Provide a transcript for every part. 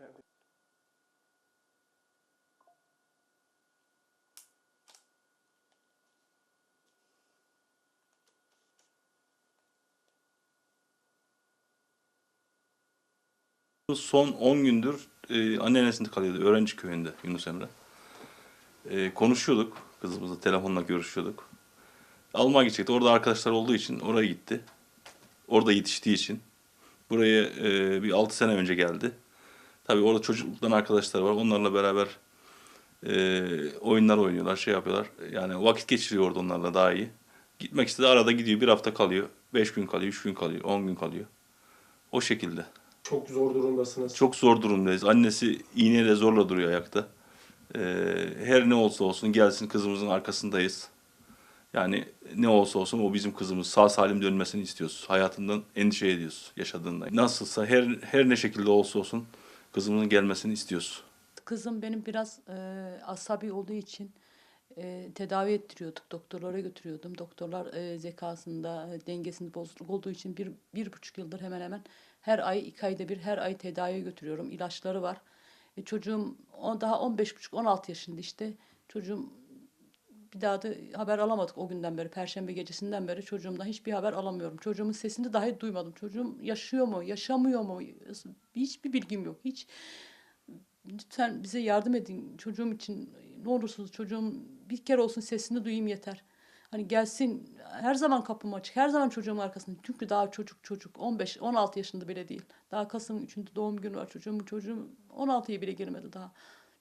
Ben. Son 10 gündür e, anneannesinde kalıyordu, öğrenci köyünde Yunus Emre. E, konuşuyorduk, kızımızla telefonla görüşüyorduk. Almanya gidecekti, orada arkadaşlar olduğu için oraya gitti. Orada yetiştiği için. Buraya e, bir 6 sene önce geldi. Tabii orada çocukluktan arkadaşlar var. Onlarla beraber e, oyunlar oynuyorlar, şey yapıyorlar. Yani vakit geçiriyor orada onlarla daha iyi. Gitmek istedi. Arada gidiyor. Bir hafta kalıyor. Beş gün kalıyor, üç gün kalıyor, on gün kalıyor. O şekilde. Çok zor durumdasınız. Çok zor durumdayız. Annesi iğneyle zorla duruyor ayakta. Ee, her ne olsa olsun gelsin kızımızın arkasındayız. Yani ne olsa olsun o bizim kızımız. Sağ salim dönmesini istiyoruz. Hayatından endişe ediyoruz yaşadığında. Nasılsa her her ne şekilde olsa olsun kızımızın gelmesini istiyoruz. Kızım benim biraz e, asabi olduğu için e, tedavi ettiriyorduk. Doktorlara götürüyordum. Doktorlar e, zekasında, e, dengesinde bozukluk olduğu için bir, bir buçuk yıldır hemen hemen her ay, iki ayda bir her ay tedaviye götürüyorum. İlaçları var. E, çocuğum o daha 15 buçuk, 16 yaşında işte. Çocuğum bir daha da haber alamadık o günden beri. Perşembe gecesinden beri çocuğumdan hiçbir haber alamıyorum. Çocuğumun sesini dahi duymadım. Çocuğum yaşıyor mu, yaşamıyor mu? Hiçbir bilgim yok. Hiç lütfen bize yardım edin çocuğum için. Ne olursunuz çocuğum bir kere olsun sesini duyayım yeter. Hani gelsin her zaman kapım açık. Her zaman çocuğumun arkasında. Çünkü daha çocuk çocuk 15 16 yaşında bile değil. Daha Kasım 3'ünde doğum günü var çocuğumun. Çocuğum 16'ya bile girmedi daha.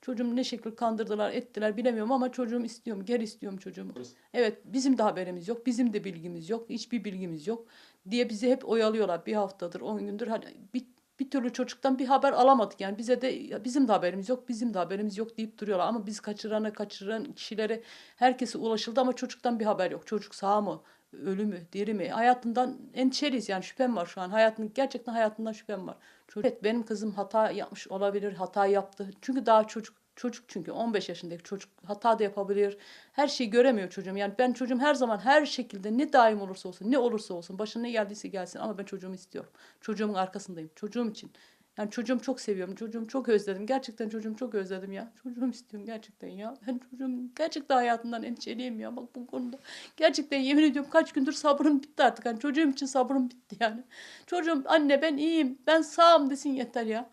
Çocuğumu ne şekil kandırdılar, ettiler bilemiyorum ama çocuğumu istiyorum. Geri istiyorum çocuğumu. Evet bizim de haberimiz yok. Bizim de bilgimiz yok. Hiçbir bilgimiz yok diye bizi hep oyalıyorlar. Bir haftadır, 10 gündür. Hani bir, bir türlü çocuktan bir haber alamadık. Yani bize de bizim de haberimiz yok, bizim de haberimiz yok deyip duruyorlar. Ama biz kaçırana, kaçıran kişilere herkese ulaşıldı ama çocuktan bir haber yok. Çocuk sağ mı? Ölü mü? Diri mi? Hayatından endişeliyiz yani şüphem var şu an. Hayatın, gerçekten hayatından şüphem var. Çocuk, evet benim kızım hata yapmış olabilir, hata yaptı. Çünkü daha çocuk Çocuk çünkü 15 yaşındaki çocuk hata da yapabilir. Her şeyi göremiyor çocuğum. Yani ben çocuğum her zaman her şekilde ne daim olursa olsun, ne olursa olsun, başına ne geldiyse gelsin ama ben çocuğumu istiyorum. Çocuğumun arkasındayım. Çocuğum için. Yani çocuğumu çok seviyorum. Çocuğumu çok özledim. Gerçekten çocuğumu çok özledim ya. Çocuğumu istiyorum gerçekten ya. Ben çocuğum gerçekten hayatından endişeliyim ya bak bu konuda. Gerçekten yemin ediyorum kaç gündür sabrım bitti artık. Yani çocuğum için sabrım bitti yani. Çocuğum anne ben iyiyim. Ben sağım desin yeter ya.